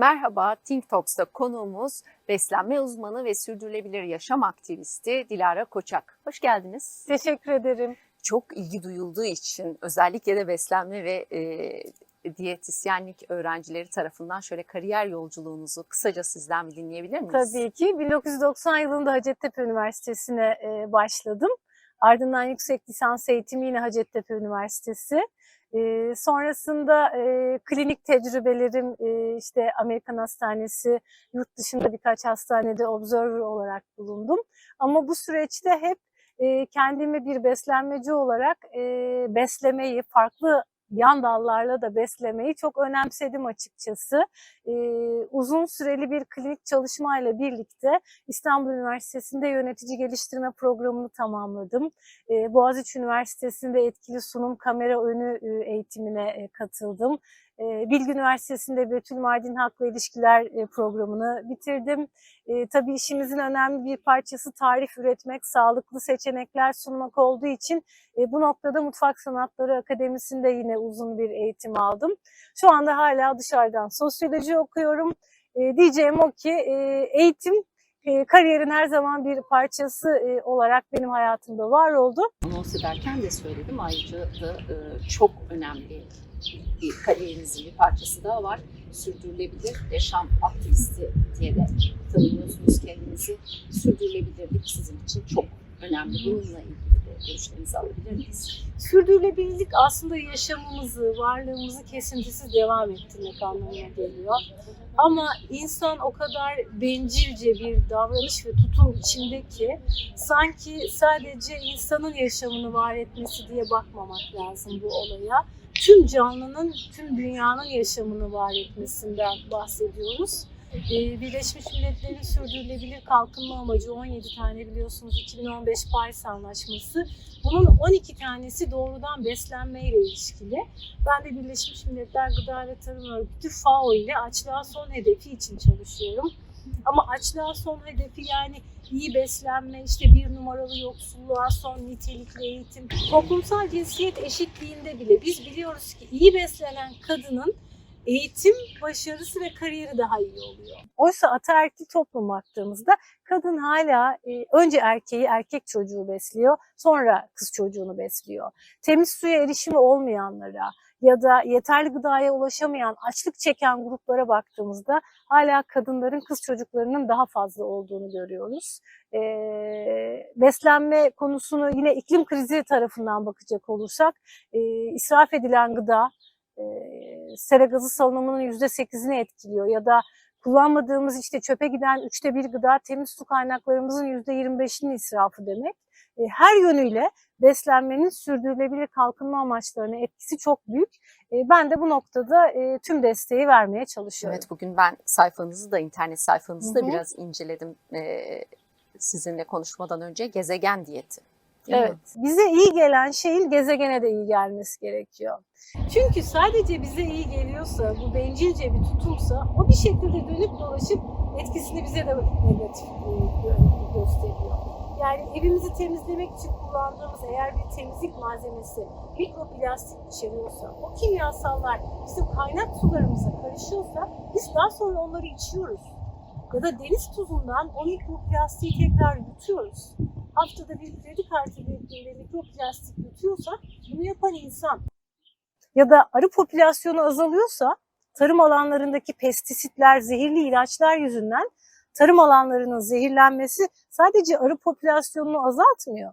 Merhaba, Think Talks'ta konuğumuz beslenme uzmanı ve sürdürülebilir yaşam aktivisti Dilara Koçak. Hoş geldiniz. Teşekkür ederim. Çok ilgi duyulduğu için özellikle de beslenme ve e, diyetisyenlik öğrencileri tarafından şöyle kariyer yolculuğunuzu kısaca sizden bir dinleyebilir miyiz? Tabii ki 1990 yılında Hacettepe Üniversitesi'ne e, başladım. Ardından yüksek lisans eğitimi yine Hacettepe Üniversitesi. E, sonrasında e, klinik tecrübelerim e, işte Amerikan Hastanesi, yurt dışında birkaç hastanede observer olarak bulundum. Ama bu süreçte hep e, kendimi bir beslenmeci olarak e, beslemeyi, farklı yan dallarla da beslemeyi çok önemsedim açıkçası. Ee, uzun süreli bir klinik çalışmayla birlikte İstanbul Üniversitesi'nde yönetici geliştirme programını tamamladım. Ee, Boğaziçi Üniversitesi'nde etkili sunum kamera önü e, eğitimine e, katıldım. Ee, Bilgi Üniversitesi'nde Betül Mardin Halkla İlişkiler e, programını bitirdim. E, tabii işimizin önemli bir parçası tarif üretmek, sağlıklı seçenekler sunmak olduğu için e, bu noktada Mutfak Sanatları Akademisi'nde yine uzun bir eğitim aldım. Şu anda hala dışarıdan sosyoloji okuyorum. E, diyeceğim o ki eğitim e, kariyerin her zaman bir parçası e, olarak benim hayatımda var oldu. Anons ederken de söyledim ayrıca da e, çok önemli bir kariyerinizin bir parçası daha var. Sürdürülebilir yaşam aktivisti diye de tanımlıyorsunuz kendinizi. Sürdürülebilirlik sizin için çok önemli. Bununla ilgili görüşlerinizi alabilir miyiz? Sürdürülebilirlik aslında yaşamımızı, varlığımızı kesintisiz devam ettirmek anlamına geliyor. Ama insan o kadar bencilce bir davranış ve tutum içinde ki sanki sadece insanın yaşamını var etmesi diye bakmamak lazım bu olaya. Tüm canlının, tüm dünyanın yaşamını var etmesinden bahsediyoruz. Ee, Birleşmiş Milletler'in sürdürülebilir kalkınma amacı 17 tane biliyorsunuz 2015 Paris Anlaşması. Bunun 12 tanesi doğrudan beslenmeyle ilişkili. Ben de Birleşmiş Milletler Gıda ve Tarım Örgütü FAO ile açlığa son hedefi için çalışıyorum. Ama açlığa son hedefi yani iyi beslenme, işte bir numaralı yoksulluğa son nitelikli eğitim, toplumsal cinsiyet eşitliğinde bile biz biliyoruz ki iyi beslenen kadının eğitim başarısı ve kariyeri daha iyi oluyor. Oysa ataerkil toplum baktığımızda kadın hala e, önce erkeği erkek çocuğu besliyor, sonra kız çocuğunu besliyor. Temiz suya erişimi olmayanlara ya da yeterli gıdaya ulaşamayan, açlık çeken gruplara baktığımızda hala kadınların kız çocuklarının daha fazla olduğunu görüyoruz. E, beslenme konusunu yine iklim krizi tarafından bakacak olursak, e, israf edilen gıda, sera gazı salınımının %8'ini etkiliyor ya da kullanmadığımız işte çöpe giden üçte bir gıda temiz su kaynaklarımızın %25'inin israfı demek. Her yönüyle beslenmenin sürdürülebilir kalkınma amaçlarına etkisi çok büyük. Ben de bu noktada tüm desteği vermeye çalışıyorum. Evet bugün ben sayfanızı da internet sayfanızı da Hı hı. biraz inceledim sizinle konuşmadan önce gezegen diyeti. Değil mi? Evet. Bize iyi gelen şeyin gezegene de iyi gelmesi gerekiyor. Çünkü sadece bize iyi geliyorsa, bu bencilce bir tutumsa o bir şekilde dönüp dolaşıp etkisini bize de negatif e, gö- gösteriyor. Yani evimizi temizlemek için kullandığımız eğer bir temizlik malzemesi mikroplastik içeriyorsa, o kimyasallar bizim kaynak sularımıza karışıyorsa biz daha sonra onları içiyoruz. Ya da deniz tuzundan o mikroplastiği tekrar yutuyoruz haftada bir kredi kartı büyüklüğünde mikroplastik yutuyorsa bunu yapan insan. Ya da arı popülasyonu azalıyorsa tarım alanlarındaki pestisitler, zehirli ilaçlar yüzünden tarım alanlarının zehirlenmesi sadece arı popülasyonunu azaltmıyor.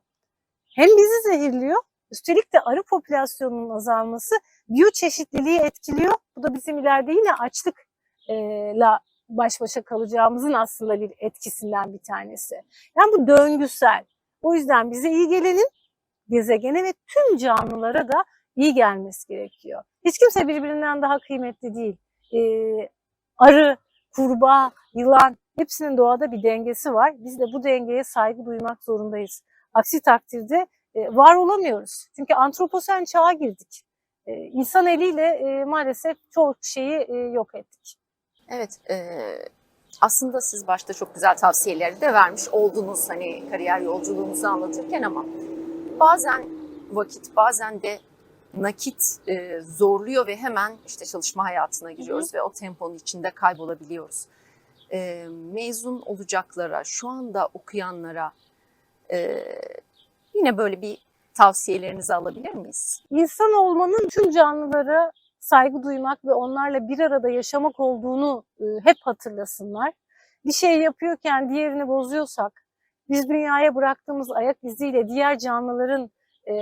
Hem bizi zehirliyor, üstelik de arı popülasyonunun azalması biyoçeşitliliği etkiliyor. Bu da bizim ileride yine açlıkla baş başa kalacağımızın aslında bir etkisinden bir tanesi. Yani bu döngüsel. O yüzden bize iyi gelenin gezegene ve tüm canlılara da iyi gelmesi gerekiyor. Hiç kimse birbirinden daha kıymetli değil. Ee, arı, kurbağa, yılan hepsinin doğada bir dengesi var. Biz de bu dengeye saygı duymak zorundayız. Aksi takdirde e, var olamıyoruz. Çünkü antroposen çağa girdik. E, insan eliyle e, maalesef çok şeyi yok ettik. Evet, e, aslında siz başta çok güzel tavsiyeleri de vermiş oldunuz hani kariyer yolculuğunuzu anlatırken ama bazen vakit, bazen de nakit e, zorluyor ve hemen işte çalışma hayatına giriyoruz ve o temponun içinde kaybolabiliyoruz. E, mezun olacaklara, şu anda okuyanlara e, yine böyle bir tavsiyelerinizi alabilir miyiz? İnsan olmanın tüm canlılara saygı duymak ve onlarla bir arada yaşamak olduğunu e, hep hatırlasınlar. Bir şey yapıyorken diğerini bozuyorsak, biz dünyaya bıraktığımız ayak iziyle diğer canlıların e,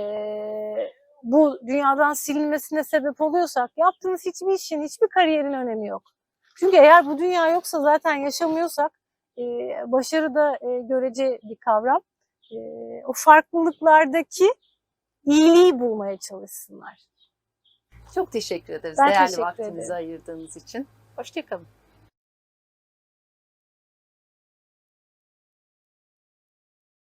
bu dünyadan silinmesine sebep oluyorsak, yaptığımız hiçbir işin, hiçbir kariyerin önemi yok. Çünkü eğer bu dünya yoksa zaten yaşamıyorsak, e, başarı da e, görece bir kavram. E, o farklılıklardaki iyiliği bulmaya çalışsınlar. Çok teşekkür ederiz Ben değerli teşekkür vaktinizi ederim. ayırdığınız için. Hoşçakalın.